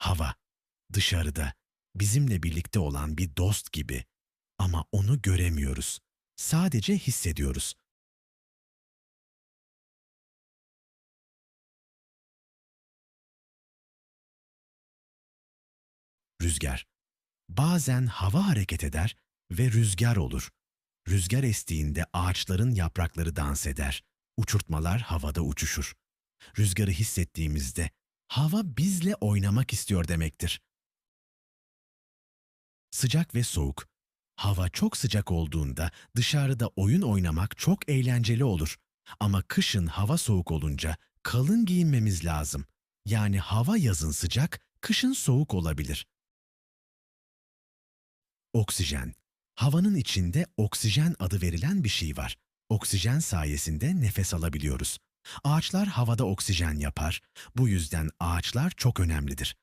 Hava, dışarıda, bizimle birlikte olan bir dost gibi. Ama onu göremiyoruz. Sadece hissediyoruz. Rüzgar. Bazen hava hareket eder ve rüzgar olur. Rüzgar estiğinde ağaçların yaprakları dans eder. Uçurtmalar havada uçuşur. Rüzgarı hissettiğimizde hava bizle oynamak istiyor demektir. Sıcak ve soğuk. Hava çok sıcak olduğunda dışarıda oyun oynamak çok eğlenceli olur. Ama kışın hava soğuk olunca kalın giyinmemiz lazım. Yani hava yazın sıcak, kışın soğuk olabilir. Oksijen. Havanın içinde oksijen adı verilen bir şey var. Oksijen sayesinde nefes alabiliyoruz. Ağaçlar havada oksijen yapar. Bu yüzden ağaçlar çok önemlidir.